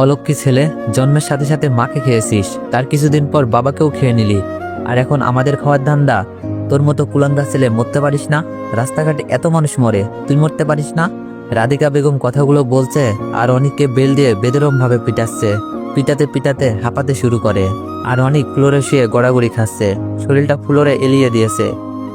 অলক্ষী ছেলে, জন্মের সাথে সাথে মাকে খেয়েছিস, তার কিছুদিন পর বাবাকেও খেয়ে নিলি। আর এখন আমাদের খাওয়ার ধান্দা। তোর মতো কুলাঙ্গা ছেলে মরতে পারিস না, রাস্তাঘাটে এত মানুষ মরে, তুই মরতে পারিস না? রাধিকা বেগম কথাগুলো বলছে আর অনেককে বেল দিয়ে বেদরম ভাবে পিটাচ্ছে। পিটাতে পিটাতে হাঁপাতে শুরু করে। আর অনেক ফ্লোরে শুয়ে গড়াগড়ি খাচ্ছে। শরীরটা ফ্লোরে এলিয়ে দিয়েছে।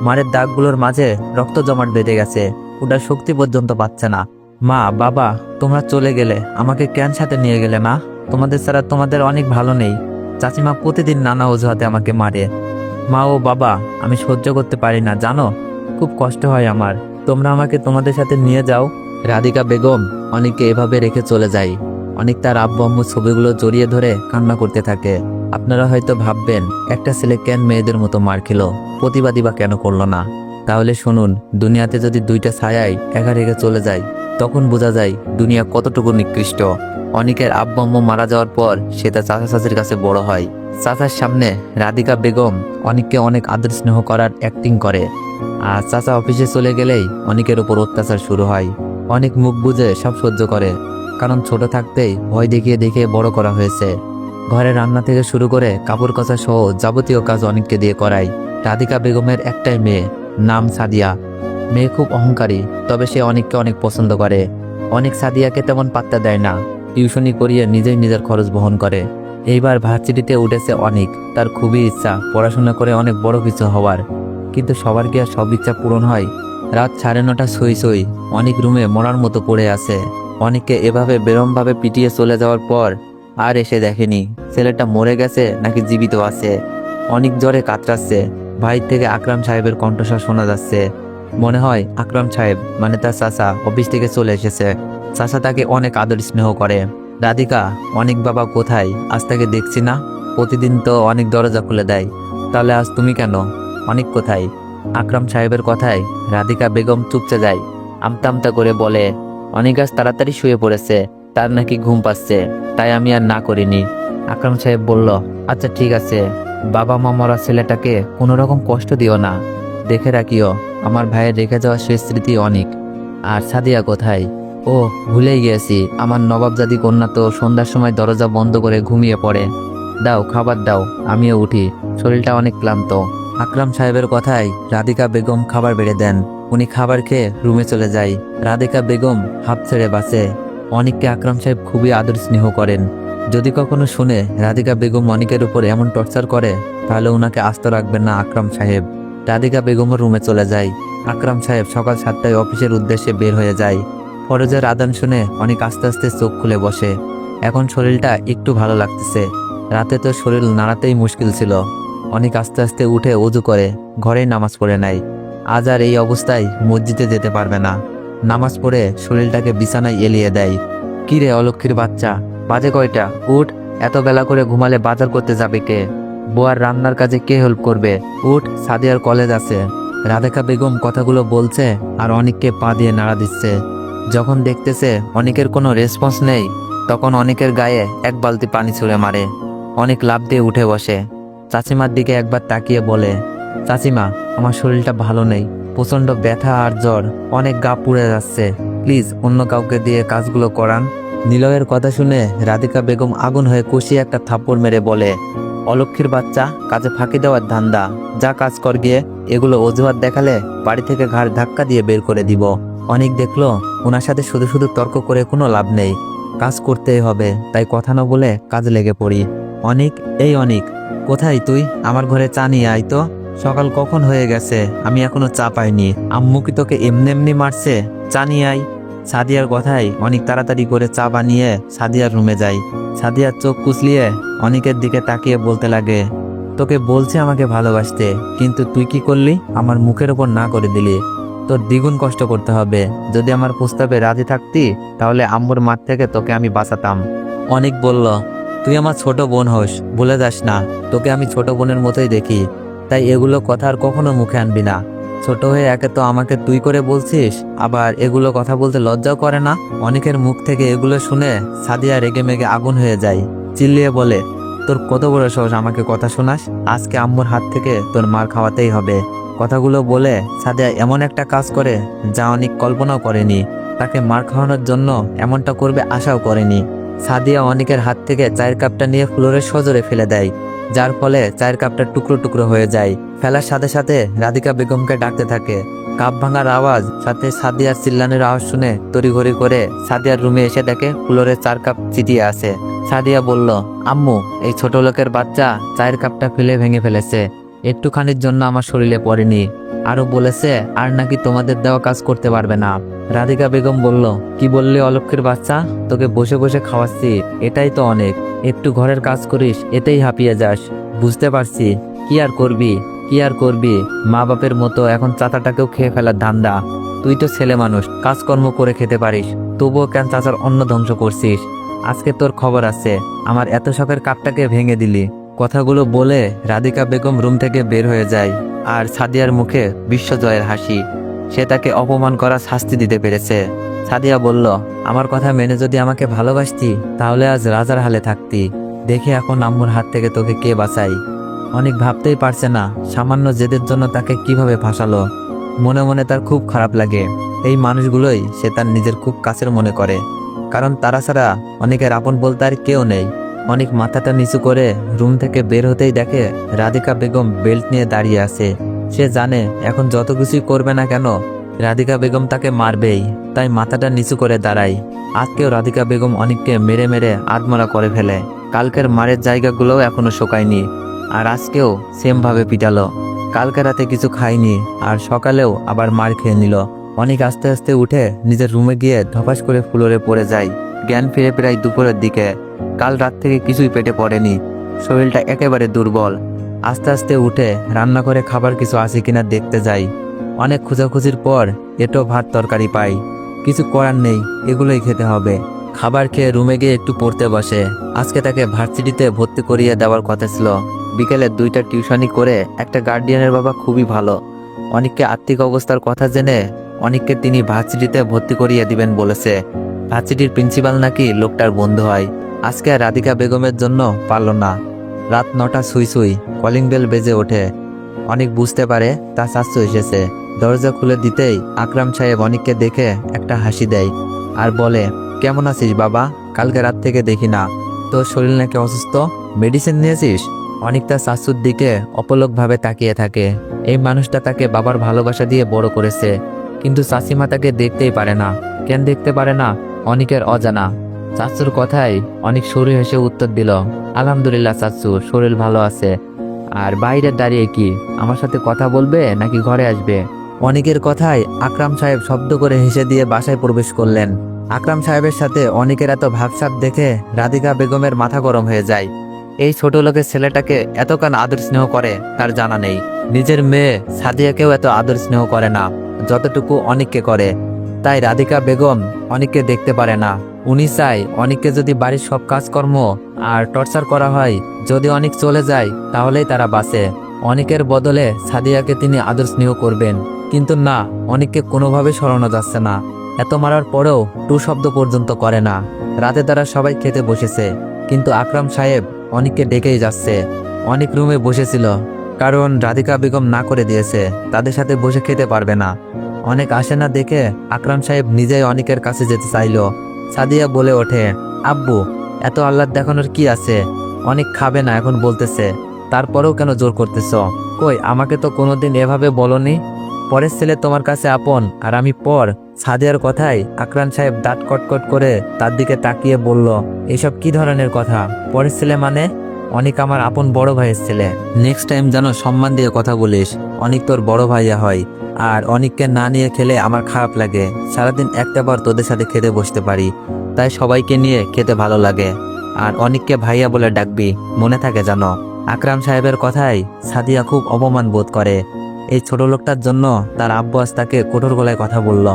মারের দাগগুলোর মাঝে রক্ত জমাট বেঁধে গেছে। ওটা শক্তি পর্যন্ত পাচ্ছে না। মা, বাবা, তোমরা চলে গেলে। আমাকে কেন সাথে নিয়ে গেলে মা? তোমাদের ছাড়া তোমাদের অনেক ভালো নেই। চাচিমা প্রতিদিন নানা অজুহাতে আমাকে মারে। মা ও বাবা, আমি সহ্য করতে পারি না, জানো? খুব কষ্ট হয় আমার। তোমরা আমাকে তোমাদের সাথে নিয়ে যাও। রাধিকা বেগম অনেককে এভাবে রেখে চলে যায়। অনেক তার আব্বু ছবিগুলো জড়িয়ে ধরে কান্না করতে থাকে। আপনারা হয়তো ভাববেন, একটা ছেলে কেন মেয়েদের মতো মার খেলো? প্রতিবাদী বা কেন করল না? তাহলে শুনুন, দুনিয়াতে যদি দুইটা ছায়াই একা রেখে চলে যায় তখন বোঝা যায় দুনিয়া কতটুকু নিকৃষ্ট। অনেকের আব্বু আম্মু মারা যাওয়ার পর সে তার চাচা চাচির কাছে বড় হয়। চাচার সামনে রাধিকা বেগম অনেককে অনেক আদর স্নেহ করার অ্যাক্টিং করে। আর চাচা অফিসে চলে গেলেই অনেকের ওপর অত্যাচার শুরু হয়। অনেক মুখ বুঝে সব সহ্য করে, কারণ ছোট থাকতেই ভয় দেখিয়ে দেখিয়ে বড় করা হয়েছে। ঘরে রান্না থেকে শুরু করে কাপড় কাচা সহ যাবতীয় কাজ অনেককে দিয়ে করায়। রাধিকা বেগমের একটাই মেয়ে, নাম সাদিয়া। মেয়ে খুব অহংকারী, তবে সে অনেককে অনেক পছন্দ করে। অনেক সাদিয়াকে তেমন পাত্তা দেয় না। টিউশনি করিয়ে নিজেই নিজের খরচ বহন করে। এইবার ভার্সিটিতে উঠেছে অনেক। তার খুবই ইচ্ছা, পড়াশোনা করে অনেক বড় কিছু হওয়ার। কিন্তু সবার কি আর সব ইচ্ছা পূরণ হয়? রাত সাড়ে নটা সই সই, অনেক রুমে মরার মতো পড়ে আছে। অনেককে এভাবে বেরমভাবে পিটিয়ে চলে যাওয়ার পর আর এসে দেখেনি। ছেলেটা মরে গেছে নাকি জীবিত আছে? অনেক জ্বরে কাতরাচ্ছে। ভাই থেকে আকরাম সাহেবের কণ্ঠস্বর শোনা যাচ্ছে। মনে হয় আকরাম সাহেব মানে তার চাচা, অফিস থেকে চলে এসেছে। চাচা তাকে অনেক আদর স্নেহ করে। রাধিকা, অনেক বাবা কোথায়? আজ তাকে দেখছি না। প্রতিদিন তো অনেক দরজা খুলে দেয়। তাহলে আজ তুমি কেন? অনেক কোথায়? আকরাম সাহেবের কথায় রাধিকা বেগম চুপচে যায়। আমতা আমতা করে বলে, অনেক আজ তাড়াতাড়ি শুয়ে পড়েছে। তার নাকি ঘুম পাচ্ছে। তাই আমি আর না করিনি। আকরাম সাহেব বলল আচ্ছা ঠিক আছে। বাবা মা মরা ছেলেটাকে কোনো রকম কষ্ট দিও না। দেখে রাখিও। আমার ভাইয়ের রেখে যাওয়া শেষ স্মৃতি অনেক। আর সাদিয়া কোথায়? ও, ভুলেই গিয়েছি। আমার নবাবজাদি কন্যা তো সন্ধ্যার সময় দরজা বন্ধ করে ঘুমিয়ে পড়ে। দাও, খাবার দাও, আমিও উঠি। শরীরটা অনেক ক্লান্ত। আকরাম সাহেবের কথায় রাধিকা বেগম খাবার বেড়ে দেন। উনি খাবার খেয়ে রুমে চলে যায়। রাধিকা বেগম হাফ ছেড়ে বাঁচে অনেককে আকরাম সাহেব খুবই আদর স্নেহ করেন। যদি কখনো শুনে রাধিকা বেগম অনেকের উপর এমন টর্চার করে, তাহলে ওনাকে আস্ত রাখবেন না আকরাম সাহেব। রাধিকা বেগমের রুমে চলে যায়। আকরাম সাহেব সকাল সাতটায় অফিসের উদ্দেশ্যে বের হয়ে যায়। ফরজের আদান শুনে অনেক আস্তে আস্তে চোখ খুলে বসে। এখন শরীরটা একটু ভালো লাগতেছে। রাতে তো শরীর নাড়াতেই মুশকিল ছিল। অনেক আস্তে আস্তে উঠে অজু করে ঘরেই নামাজ পড়ে নেয় আজ আর এই অবস্থায় মসজিদে যেতে পারবে না। নামাজ পড়ে শরীরটাকে বিছানায় এলিয়ে দেয়। কি রে অলক্ষীর বাচ্চা, বাজে কয়টা? উঠ, এত বেলা করে ঘুমালে বাজার করতে যাবে কে? বোয়ার রান্নার কাজে কে হেল্প করবে? উঠ, সাদিয়ার কলেজ আছে। রাধেকা বেগম কথাগুলো বলছে আর অনেককে পা দিয়ে নাড়া দিচ্ছে। যখন দেখতেছে অনেকের কোনো রেসপন্স নেই, তখন অনেকের গায়ে এক বালতি পানি ছুঁড়ে মারে। অনেক লাভ দিয়ে উঠে বসে। চাচিমার দিকে একবার তাকিয়ে বলে, চাচিমা, আমার শরীরটা ভালো নেই প্রচণ্ড ব্যথা আর জ্বর, অনেক গা পুড়ে যাচ্ছে। প্লিজ অন্য কাউকে দিয়ে কাজগুলো করান। নিলয়ের কথা শুনে রাধিকা বেগম আগুন হয়ে কষিয়ে একটা থাপ্পড় মেরে বলে অলক্ষীর বাচ্চা কাজে ফাঁকি দেওয়ার ধান্দা। যা কাজ কর গিয়ে এগুলো অজুহাত দেখালে বাড়ি থেকে ঘাড় ধাক্কা দিয়ে বের করে দিব। অনেক দেখল ওনার সাথে শুধু শুধু তর্ক করে কোনো লাভ নেই। কাজ করতেই হবে, তাই কথা না বলে কাজে লেগে পড়ি। অনেক, এই অনেক, কোথায় তুই? আমার ঘরে চা নিয়ে আয় তো। সকাল কখন হয়ে গেছে? আমি এখনও চা পাইনি। আম্মু কি তোকে এমনি এমনি মারছে? চা নিয়ে আয়। সাদিয়ার কথাই অনেক তাড়াতাড়ি করে চা বানিয়ে সাদিয়ার রুমে যাই সাদিয়ার চোখ কুচলিয়ে অনেকের দিকে তাকিয়ে বলতে লাগে, তোকে বলছে আমাকে ভালোবাসতে, কিন্তু তুই কি করলি? আমার মুখের ওপর না করে দিলি। তোর দ্বিগুণ কষ্ট করতে হবে। যদি আমার প্রস্তাবে রাজি থাকতি, তাহলে আম্মুর মাঠ থেকে তোকে আমি বাঁচাতাম। অনেক বলল, তুই আমার ছোট বোন হোস, ভুলে যাস না। তোকে আমি ছোট বোনের মতোই দেখি। তাই এগুলো কথা আর কখনো মুখে আনবি না। ছোট হয়ে একে তো আমাকে তুই করে বলছিস, আবার এগুলো কথা বলতে লজ্জাও করে না? অনেকের মুখ থেকে এগুলো শুনে সাদিয়া রেগে মেগে আগুন হয়ে যায়, চিল্লিয়ে বলে, তোর কত বড় সাহস আমাকে কথা শোনাস? আজকে আম্মুর হাত থেকে তোর মার খাওয়াতেই হবে। কথাগুলো বলে সাদিয়া এমন একটা কাজ করে যা অনেক কল্পনাও করেনি। তাকে মার খাওয়ানোর জন্য এমনটা করবে আশাও করেনি। সাদিয়া অনেকের হাত থেকে চায়ের কাপটা নিয়ে ফ্লোরে সজোরে ফেলে দেয়। যার ফলে চায়ের কাপটা টুকরো টুকরো হয়ে যায়। ফেলার সাথে সাথে রাধিকা বেগমকে ডাকতে থাকে। কাপ ভাঙার আওয়াজ, সাথে সাদিয়ার চিল্লানের আওয়াজ শুনে তড়িঘড়ি করে সাদিয়ার রুমে এসে দেখে ফ্লোরে চার কাপ চিটিয়ে আছে। সাদিয়া বলল, আম্মু, এই ছোট লোকের বাচ্চা চায়ের কাপটা ফেলে ভেঙে ফেলেছে। একটুখানির জন্য আমার শরীরে পড়েনি। আরও বলেছে, আর নাকি তোমাদের দেওয়া কাজ করতে পারবে না। রাধিকা বেগম বলল, কি বললি অলক্ষের বাচ্চা? তোকে বসে বসে খাওয়াচ্ছি। এটাই তো অনেক। একটু ঘরের কাজ করিস, এতেই হাঁপিয়ে যাস। বুঝতে পারছি। কি আর করবি? কি আর করবি? মা বাপের মতো এখন চাচাটাকেও খেয়ে ফেলার ধান্দা। তুই তো ছেলে মানুষ, কাজকর্ম করে খেতে পারিস। তবুও কেন চাচার অন্ন ধ্বংস করছিস? আজকে তোর খবর আছে। আমার এত শখের কাপটাকে ভেঙে দিলি। কথাগুলো বলে রাধিকা বেগম রুম থেকে বের হয়ে যায়। আর সাদিয়ার মুখে বিশ্বজয়ের হাসি। সে তাকে অপমান করা শাস্তি দিতে পেরেছে। সাদিয়া বলল, আমার কথা মেনে যদি আমাকে ভালোবাসতি, তাহলে আজ রাজার হালে থাকতি। দেখে এখন আম্মুর হাত থেকে তোকে কে বাঁচাই অনেক ভাবতেই পারছে না, সামান্য জেদের জন্য তাকে কীভাবে ফাঁসালো। মনে মনে তার খুব খারাপ লাগে। এই মানুষগুলোই সে তার নিজের খুব কাছের মনে করে। কারণ তারা ছাড়া অনেকের আপন বলতে আর কেউ নেই। অনেক মাথাটা নিচু করে রুম থেকে বের হতেই দেখে রাধিকা বেগম বেল্ট নিয়ে দাঁড়িয়ে আছে। সে জানে এখন যত কিছুই করবে না কেন, রাধিকা বেগম তাকে মারবেই। তাই মাথাটা নিচু করে দাঁড়ায় আজকেও রাধিকা বেগম অনেককে মেরে মেরে আত্মরা করে ফেলে। কালকের মারের জায়গাগুলোও এখনও শোকায়নি। আর আজকেও সেম ভাবে পিটালো। কালকে রাতে কিছু খায়নি, আর সকালেও আবার মার খেয়ে নিল। অনেক আস্তে আস্তে উঠে নিজের রুমে গিয়ে ধপাস করে ফ্লোরে পড়ে যায়। জ্ঞান ফিরে প্রায় দুপুরের দিকে। কাল রাত থেকে কিছুই পেটে পড়েনি। শরীরটা একেবারে দুর্বল। আস্তে আস্তে উঠে রান্না করে খাবার কিছু আছে কিনা দেখতে যাই। অনেক খোঁজাখুঁজির পর এটো ভাত তরকারি পাই। কিছু করার নেই, এগুলোই খেতে হবে। খাবার খেয়ে রুমে গিয়ে একটু পড়তে বসে। আজকে তাকে ভার্সিটিতে ভর্তি করিয়ে দেওয়ার কথা ছিল। বিকেলে দুইটা টিউশনি করে একটা গার্ডিয়ানের বাবা খুবই ভালো। অনেককে আর্থিক অবস্থার কথা জেনে অনেককে তিনি ভার্সিটিতে ভর্তি করিয়ে দিবেন বলেছে। ভার্সিটির প্রিন্সিপাল নাকি লোকটার বন্ধু হয়। আজকে রাধিকা বেগমের জন্য পারল না। রাত নটা সুই সুই কলিং বেল বেজে ওঠে। অনেক বুঝতে পারে তা শাস্ত্র এসেছে। দরজা খুলে দিতেই আকরাম সাহেব অনেককে দেখে একটা হাসি দেয় আর বলে, কেমন আছিস বাবা? কালকে রাত থেকে দেখি না। তোর শরীর নাকি অসুস্থ? মেডিসিন নিয়েছিস? অনেক তার শাশুর দিকে অপলকভাবে তাকিয়ে থাকে। এই মানুষটা তাকে বাবার ভালোবাসা দিয়ে বড় করেছে। কিন্তু চাষিমা তাকে দেখতেই পারে না। কেন দেখতে পারে না? অনেকের অজানা। চাচুর কথায় অনেক সরু হেসে উত্তর দিল, আলহামদুলিল্লাহ চাচু, শরীর ভালো আছে। আর বাইরে দাঁড়িয়ে কি আমার সাথে কথা বলবে নাকি ঘরে আসবে? অনেকের কথায় আকরাম সাহেব শব্দ করে হেসে দিয়ে বাসায় প্রবেশ করলেন। আকরাম সাহেবের সাথে অনেকের এত ভাবসাব দেখে রাধিকা বেগমের মাথা গরম হয়ে যায়। এই ছোট লোকের ছেলেটাকে এতকান আদর স্নেহ করে, তার জানা নেই। নিজের মেয়ে সাদিয়াকেও এত আদর স্নেহ করে না, যতটুকু অনেককে করে। তাই রাধিকা বেগম অনেককে দেখতে পারে না। উনি চাই অনেককে যদি বাড়ির সব কাজকর্ম আর টর্চার করা হয়, যদি অনেক চলে যায়, তাহলেই তারা বাঁচে। অনেকের বদলে সাদিয়াকে তিনি আদর স্নেহ করবেন। কিন্তু না, অনেককে কোনোভাবে সরানো যাচ্ছে না। এত মারার পরেও টু শব্দ পর্যন্ত করে না। রাতে তারা সবাই খেতে বসেছে, কিন্তু আকরাম সাহেব অনেককে ডেকেই যাচ্ছে। অনেক রুমে বসেছিল, কারণ রাধিকা বেগম না করে দিয়েছে, তাদের সাথে বসে খেতে পারবে না। অনেক আসে না দেখে আকরাম সাহেব নিজেই অনেকের কাছে যেতে চাইলো। সাদিয়া বলে ওঠে, আব্বু, এত আহ্লাদ দেখানোর কি আছে? অনেক খাবে না এখন বলতেছে। তারপরেও কেন জোর করতেছ? কই, আমাকে তো কোনোদিন এভাবে বলনি? পরের ছেলে তোমার কাছে আপন, আর আমি পর। সাদিয়ার কথাই আকরান সাহেব দাঁত কটকট করে তার দিকে তাকিয়ে বলল, এসব কি ধরনের কথা? পরের ছেলে মানে? অনেক আমার আপন বড় ভাইয়ের ছেলে। নেক্সট টাইম যেন সম্মান দিয়ে কথা বলিস, অনেক তোর বড় ভাইয়া হয়। আর অনেককে না নিয়ে খেলে আমার খারাপ লাগে। সারাদিন একটা বার তোদের সাথে খেতে বসতে পারি। তাই সবাইকে নিয়ে খেতে ভালো লাগে। আর অনেককে ভাইয়া বলে ডাকবি, মনে থাকে জানো? আকরাম সাহেবের কথাই সাদিয়া খুব অপমান বোধ করে। এই ছোট লোকটার জন্য তার আব্বু আজ তাকে কঠোর গলায় কথা বলল।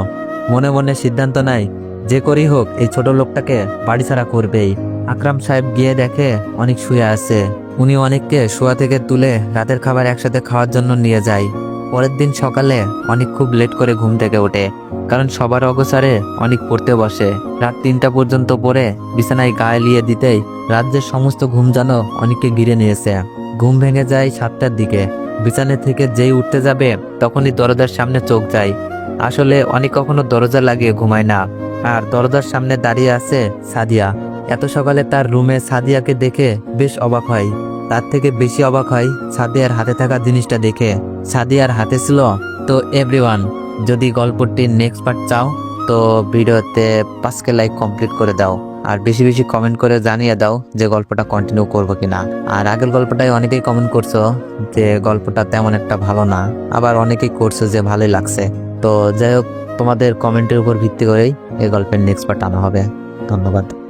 মনে মনে সিদ্ধান্ত নাই যে করেই হোক এই ছোট লোকটাকে বাড়ি ছাড়া করবেই। আকরাম সাহেব গিয়ে দেখে অনেক শুয়ে আছে। উনি অনেককে শোয়া থেকে তুলে রাতের খাবার একসাথে খাওয়ার জন্য নিয়ে যায়। পরের দিন সকালে অনেক খুব লেট করে ঘুম থেকে ওঠে, কারণ সবার অগোচারে অনেক পড়তে বসে। রাত তিনটা পর্যন্ত পড়ে বিছানায় গায়ে লিয়ে দিতেই রাজ্যের সমস্ত ঘুম যেন অনেককে ঘিরে নিয়েছে। ঘুম ভেঙে যায় সাতটার দিকে। বিছানা থেকে যেই উঠতে যাবে তখনই দরজার সামনে চোখ যায়। আসলে অনেক কখনো দরজা লাগিয়ে ঘুমায় না। আর দরজার সামনে দাঁড়িয়ে আছে সাদিয়া। এত সকালে তার রুমে সাদিয়াকে দেখে বেশ অবাক হয়। তার থেকে বেশি অবাক হয় সাদিয়ার হাতে থাকা জিনিসটা দেখে। সাদিয়ার হাতে ছিল তো এভরিওয়ান যদি গল্পটির নেক্সট পার্ট চাও, তো ভিডিওতে পাঁচকে লাইক কমপ্লিট করে দাও। আর বেশি বেশি কমেন্ট করে জানিয়ে দাও যে গল্পটা কন্টিনিউ করব কিনা। আর আগের গল্পটাই অনেকেই কমেন্ট করছ যে গল্পটা তেমন একটা ভালো না, আবার অনেকেই করছ যে ভালোই লাগছে। তো যাই হোক, তোমাদের কমেন্টের উপর ভিত্তি করেই এই গল্পের নেক্সট পার্ট আনা হবে। ধন্যবাদ।